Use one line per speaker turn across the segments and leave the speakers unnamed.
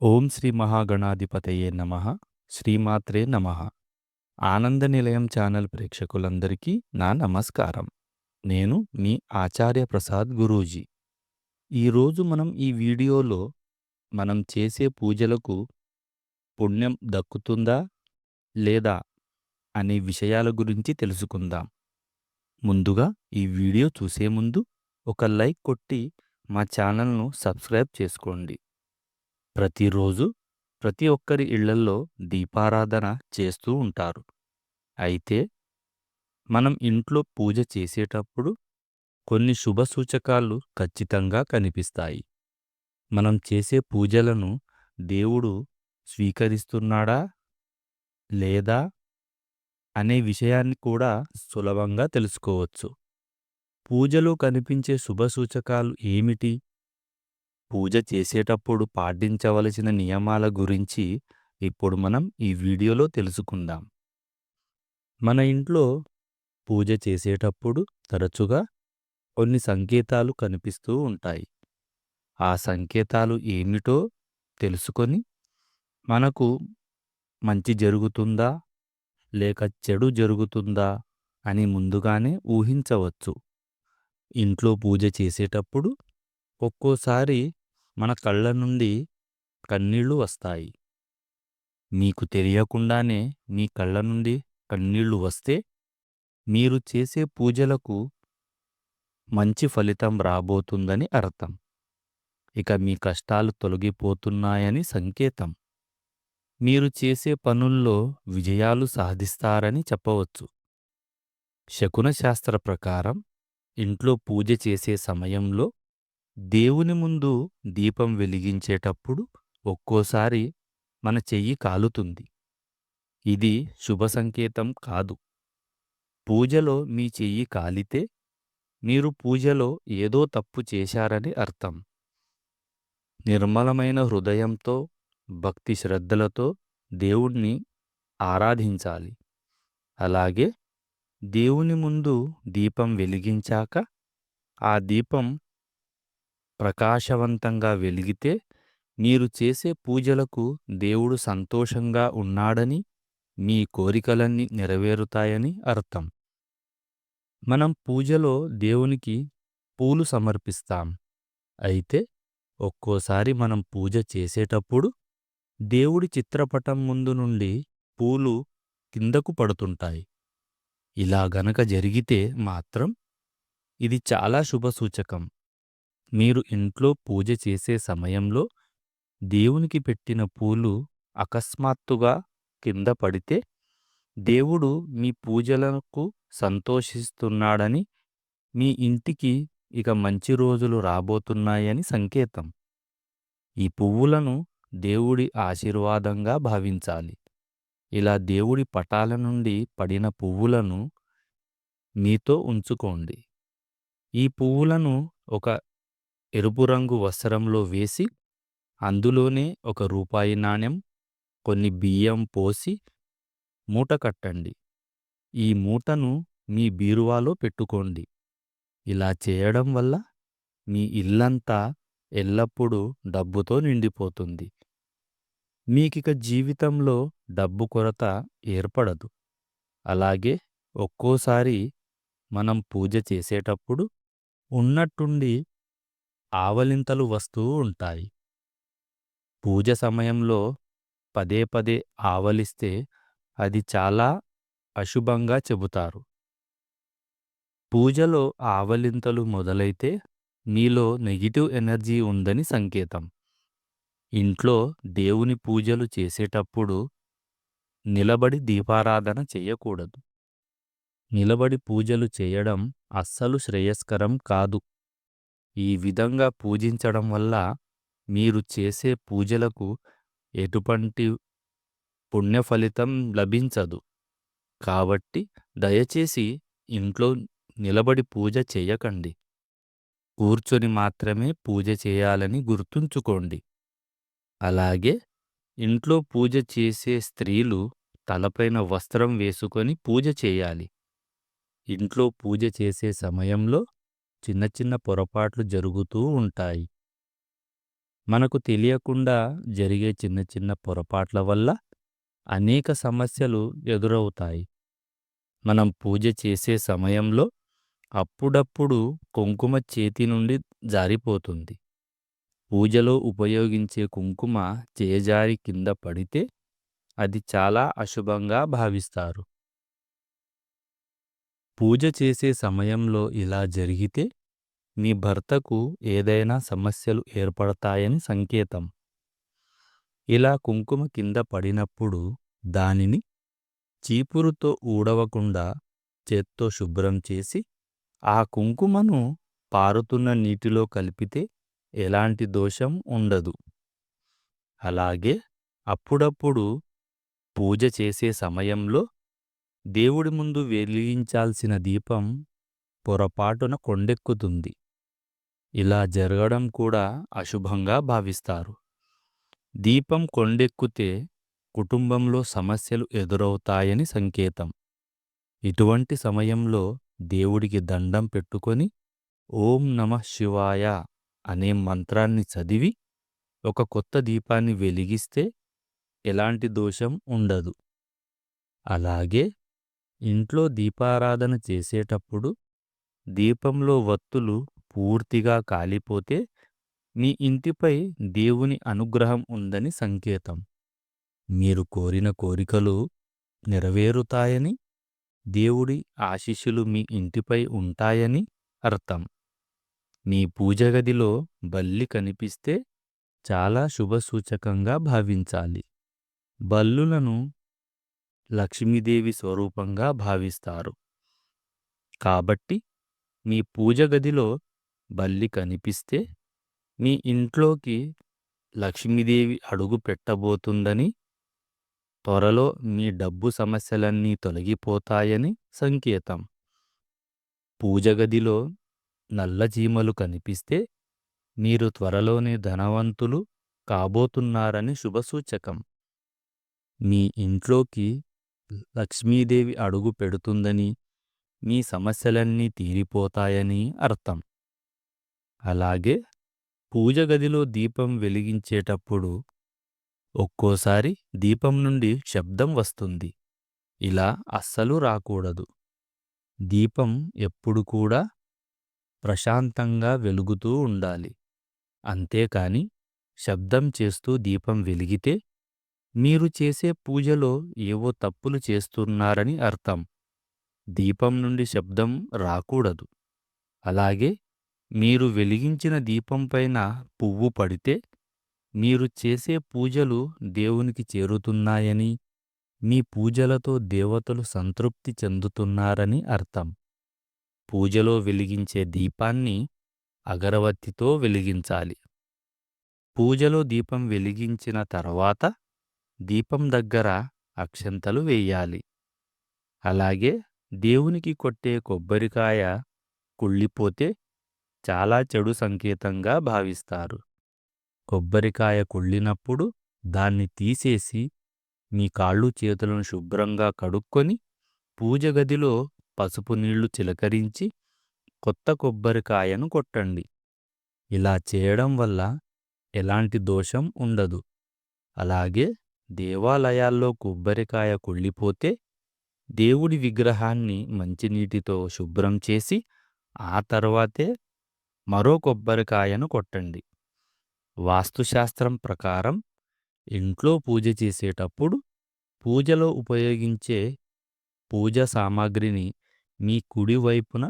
ఓం శ్రీ మహాగణాధిపతయే నమ. శ్రీమాత్రే నమ. ఆనంద నిలయం ఛానల్ ప్రేక్షకులందరికీ నా నమస్కారం. నేను మీ ఆచార్య ప్రసాద్ గురూజీ. ఈరోజు మనం ఈ వీడియోలో మనం చేసే పూజలకు పుణ్యం దక్కుతుందా లేదా అనే విషయాల గురించి తెలుసుకుందాం. ముందుగా ఈ వీడియో చూసే ముందు ఒక లైక్ కొట్టి మా ఛానల్ను సబ్స్క్రైబ్ చేసుకోండి. ప్రతిరోజు ప్రతి ఒక్కరి ఇళ్ళల్లో దీపారాధన చేస్తూ ఉంటారు. అయితే మనం ఇంట్లో పూజ చేసేటప్పుడు కొన్ని శుభ సూచకాలు ఖచ్చితంగా కనిపిస్తాయి. మనం చేసే పూజలను దేవుడు స్వీకరిస్తున్నాడా? లేదా? అనే విషయాన్ని కూడా సులభంగా తెలుసుకోవచ్చు. పూజలో కనిపించే శుభ సూచకాలు ఏమిటి? పూజ చేసేటప్పుడు పాటించవలసిన నియమాల గురించి ఇప్పుడు మనం ఈ వీడియోలో తెలుసుకుందాం. మన ఇంట్లో పూజ చేసేటప్పుడు తరచుగా కొన్ని సంకేతాలు కనిపిస్తూ ఉంటాయి. ఆ సంకేతాలు ఏమిటో తెలుసుకొని మనకు మంచి జరుగుతుందా లేక చెడు జరుగుతుందా అని ముందుగానే ఊహించవచ్చు. ఇంట్లో పూజ చేసేటప్పుడు ఒక్కోసారి మన కళ్ళ నుండి కన్నీళ్ళు వస్తాయి. మీకు తెలియకుండానే మీ కళ్ళ నుండి కన్నీళ్ళు వస్తే మీరు చేసే పూజలకు మంచి ఫలితం రాబోతుందని అర్థం. ఇక మీ కష్టాలు తొలగిపోతున్నాయని సంకేతం. మీరు చేసే పనుల్లో విజయాలు సాధిస్తారని చెప్పవచ్చు. శకున శాస్త్ర ప్రకారం ఇంట్లో పూజ చేసే సమయంలో దేవుని ముందు దీపం వెలిగించేటప్పుడు ఒక్కోసారి మన చెయ్యి కాలుతుంది. ఇది శుభ సంకేతం కాదు. పూజలో మీ చెయ్యి కాలితే మీరు పూజలో ఏదో తప్పు చేశారని అర్థం. నిర్మలమైన హృదయంతో భక్తి శ్రద్ధలతో దేవుణ్ణి ఆరాధించాలి. అలాగే దేవుని ముందు దీపం వెలిగించాక ఆ దీపం ప్రకాశవంతంగా వెలిగితే మీరు చేసే పూజలకు దేవుడు సంతోషంగా ఉన్నాడని మీ కోరికలన్నీ నెరవేరుతాయని అర్థం. మనం పూజలో దేవునికి పూలు సమర్పిస్తాం. అయితే ఒక్కోసారి మనం పూజ చేసేటప్పుడు దేవుడి చిత్రపటం ముందు నుండి పూలు కిందకు పడుతుంటాయి. ఇలా గనక జరిగితే మాత్రం ఇది చాలా శుభసూచకం మీరు ఇంట్లో పూజ చేసే సమయంలో దేవునికి పెట్టిన పూలు అకస్మాత్తుగా కింద పడితే దేవుడు మీ పూజలకు సంతోషిస్తున్నాడని మీ ఇంటికి ఇక మంచి రోజులు రాబోతున్నాయని సంకేతం. ఈ పువ్వులను దేవుడి ఆశీర్వాదంగా భావించాలి. ఇలా దేవుడి పటాల నుండి పడిన పువ్వులను మీతో ఉంచుకోండి. ఈ పువ్వులను ఒక ఎరుపు రంగు వస్త్రంలో వేసి అందులోనే ఒక రూపాయి నాణెం కొన్ని బియ్యం పోసి మూట కట్టండి. ఈ మూటను మీ బీరువాలో పెట్టుకోండి. ఇలా చేయడం వల్ల మీ ఇల్లంతా ఎల్లప్పుడూ డబ్బుతో నిండిపోతుంది. మీకిక జీవితంలో డబ్బు కొరత ఏర్పడదు. అలాగే ఒక్కోసారి మనం పూజ చేసేటప్పుడు ఉన్నట్టుండి ఆవలింతలు వస్తూ ఉంటాయి. పూజ సమయంలో పదే పదే ఆవలిస్తే అది చాలా అశుభంగా చెబుతారు. పూజలో ఆవలింతలు మొదలైతే మీలో నెగిటివ్ ఎనర్జీ ఉందని సంకేతం. ఇంట్లో దేవుని పూజలు చేసేటప్పుడు నిలబడి దీపారాధన చెయ్యకూడదు నిలబడి పూజలు చేయడం అస్సలు శ్రేయస్కరం కాదు. ఈ విధంగా పూజించడం వల్ల మీరు చేసే పూజలకు ఎటువంటి పుణ్యఫలితం లభించదు. కాబట్టి దయచేసి ఇంట్లో నిలబడి పూజ చేయకండి. కూర్చొని మాత్రమే పూజ చేయాలని గుర్తుంచుకోండి. అలాగే ఇంట్లో పూజ చేసే స్త్రీలు తలపైన వస్త్రం వేసుకొని పూజ చేయాలి. ఇంట్లో పూజ చేసే సమయంలో చిన్న చిన్న పొరపాట్లు జరుగుతూ ఉంటాయి మనకు తెలియకుండా జరిగే చిన్న చిన్న పొరపాట్ల వల్ల అనేక సమస్యలు ఎదురవుతాయి. మనం పూజ చేసే సమయంలో అప్పుడప్పుడు కుంకుమ చేతి నుండి జారిపోతుంది. పూజలో ఉపయోగించే కుంకుమ చేజారి కింద పడితే అది చాలా అశుభంగా భావిస్తారు. పూజ చేసే సమయంలో ఇలా జరిగితే నీ భర్తకు ఏదైనా సమస్యలు ఏర్పడతాయని సంకేతం. ఇలా కుంకుమ కింద పడినప్పుడు దానిని చీపురుతో ఊడవకుండా చేత్తో శుభ్రం చేసి ఆ కుంకుమను పారుతున్న నీటిలో కలిపితే ఎలాంటి దోషం ఉండదు. అలాగే అప్పుడప్పుడు పూజ చేసే సమయంలో దేవుడి ముందు వెలిగించాల్సిన దీపం పొరపాటున కొండెక్కుతుంది. ఇలా జరగడం కూడా అశుభంగా భావిస్తారు. దీపం కొండెక్కితే కుటుంబంలో సమస్యలు ఎదురవుతాయని సంకేతం. ఇటువంటి సమయంలో దేవుడికి దండం పెట్టుకొని ఓం నమః శివాయ అనే మంత్రాన్ని చదివి ఒక కొత్త దీపాన్ని వెలిగిస్తే ఎలాంటి దోషం ఉండదు. అలాగే ఇంట్లో దీపారాధన చేసేటప్పుడు దీపంలో వత్తులు పూర్తిగా కాలిపోతే మీ ఇంటిపై దేవుని అనుగ్రహం ఉందని సంకేతం. మీరు కోరిన కోరికలు నెరవేరుతాయని, దేవుడి ఆశీస్సులు మీ ఇంటిపై ఉంటాయని అర్థం. మీ పూజ గదిలో బల్లి కనిపిస్తే చాలా శుభసూచకంగా భావించాలి. బల్లులను లక్ష్మీదేవి స్వరూపంగా భావిస్తారు. కాబట్టి మీ పూజ గదిలో బల్లి కనిపిస్తే మీ ఇంట్లోకి లక్ష్మీదేవి అడుగు పెట్టబోతుందని, త్వరలో మీ డబ్బు సమస్యలన్నీ తొలగిపోతాయని సంకేతం. పూజ గదిలో కనిపిస్తే మీరు త్వరలోనే ధనవంతులు కాబోతున్నారని శుభసూచకం. మీ ఇంట్లోకి లక్ష్మీదేవి అడుగు పెడుతుందని, మీ సమస్యలన్నీ తీరిపోతాయని అర్థం. అలాగే పూజ గదిలో దీపం వెలిగించేటప్పుడు ఒక్కోసారి దీపం నుండి శబ్దం వస్తుంది. ఇలా అస్సలు రాకూడదు. దీపం ఎప్పుడు కూడా ప్రశాంతంగా వెలుగుతూ ఉండాలి. అంతేకాని శబ్దం చేస్తూ దీపం వెలిగితే మీరు చేసే పూజలో ఏవో తప్పులు చేస్తున్నారని అర్థం. దీపం నుండి శబ్దం రాకూడదు. అలాగే మీరు వెలిగించిన దీపం పైన పువ్వు పడితే మీరు చేసే పూజలు దేవునికి చేరుతున్నాయని, మీ పూజలతో దేవతలు సంతృప్తి చెందుతున్నారని అర్థం. పూజలో వెలిగించే దీపాన్ని అగరవత్తితో వెలిగించాలి. పూజలో దీపం వెలిగించిన తర్వాత దీపం దగ్గర అక్షంతలు వేయాలి. అలాగే దేవునికి కొట్టే కొబ్బరికాయ కుళ్ళిపోతే చాలా చెడు సంకేతంగా భావిస్తారు. కొబ్బరికాయ కుళ్ళినప్పుడు దాన్ని తీసేసి మీ కాళ్ళు చేతులను శుభ్రంగా కడుక్కొని పూజ గదిలో పసుపు నీళ్ళు చిలకరించి కొత్త కొబ్బరికాయను కొట్టండి. ఇలా చేయడం వల్ల ఎలాంటి దోషం ఉండదు. అలాగే దేవాలయాల్లో కొబ్బరికాయ కుళ్ళిపోతే దేవుడి విగ్రహాన్ని మంచినీటితో శుభ్రం చేసి ఆ తర్వాతే మరో కొబ్బరికాయను కొట్టండి. వాస్తుశాస్త్రం ప్రకారం ఇంట్లో పూజ చేసేటప్పుడు పూజలో ఉపయోగించే పూజా సామాగ్రిని మీ కుడి వైపున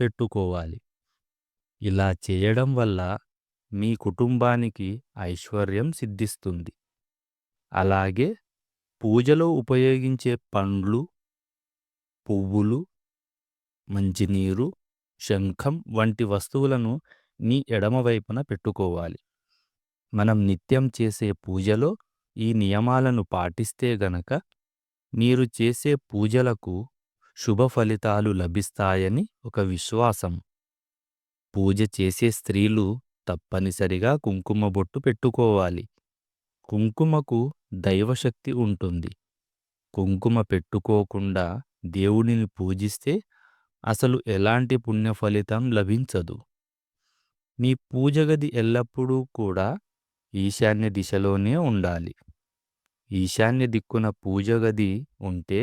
పెట్టుకోవాలి. ఇలా చేయడం వల్ల మీ కుటుంబానికి ఐశ్వర్యం సిద్ధిస్తుంది. అలాగే పూజలో ఉపయోగించే పండ్లు, పువ్వులు, మంచినీరు, శంఖం వంటి వస్తువులను నీ ఎడమవైపున పెట్టుకోవాలి. మనం నిత్యం చేసే పూజలో ఈ నియమాలను పాటిస్తే గనక మీరు చేసే పూజలకు శుభ ఫలితాలు లభిస్తాయని ఒక విశ్వాసం. పూజ చేసే స్త్రీలు తప్పనిసరిగా కుంకుమ బొట్టు పెట్టుకోవాలి. కుంకుమకు దైవశక్తి ఉంటుంది. కుంకుమ పెట్టుకోకుండా దేవుడిని పూజిస్తే అసలు ఎలాంటి పుణ్య ఫలితం లభించదు. మీ పూజగది ఎల్లప్పుడూ కూడా ఈశాన్య దిశలోనే ఉండాలి ఈశాన్య దిక్కున పూజగది ఉంటే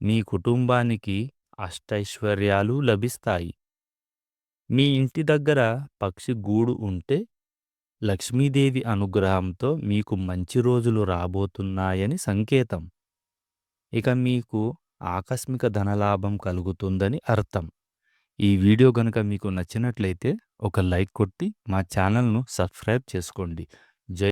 మీ కుటుంబానికి అష్టైశ్వర్యాలు లభిస్తాయి మీ ఇంటి దగ్గర పక్షి గూడు ఉంటే లక్ష్మీదేవి అనుగ్రహంతో మీకు మంచి రోజులు రాబోతున్నాయని సంకేతం. ఇక మీకు ఆకస్మిక ధనలాభం కలుగుతుందని అర్థం. ఈ వీడియో గనుక మీకు నచ్చినట్లయితే ఒక లైక్ కొట్టి మా ఛానల్ను సబ్స్క్రైబ్ చేసుకోండి. జై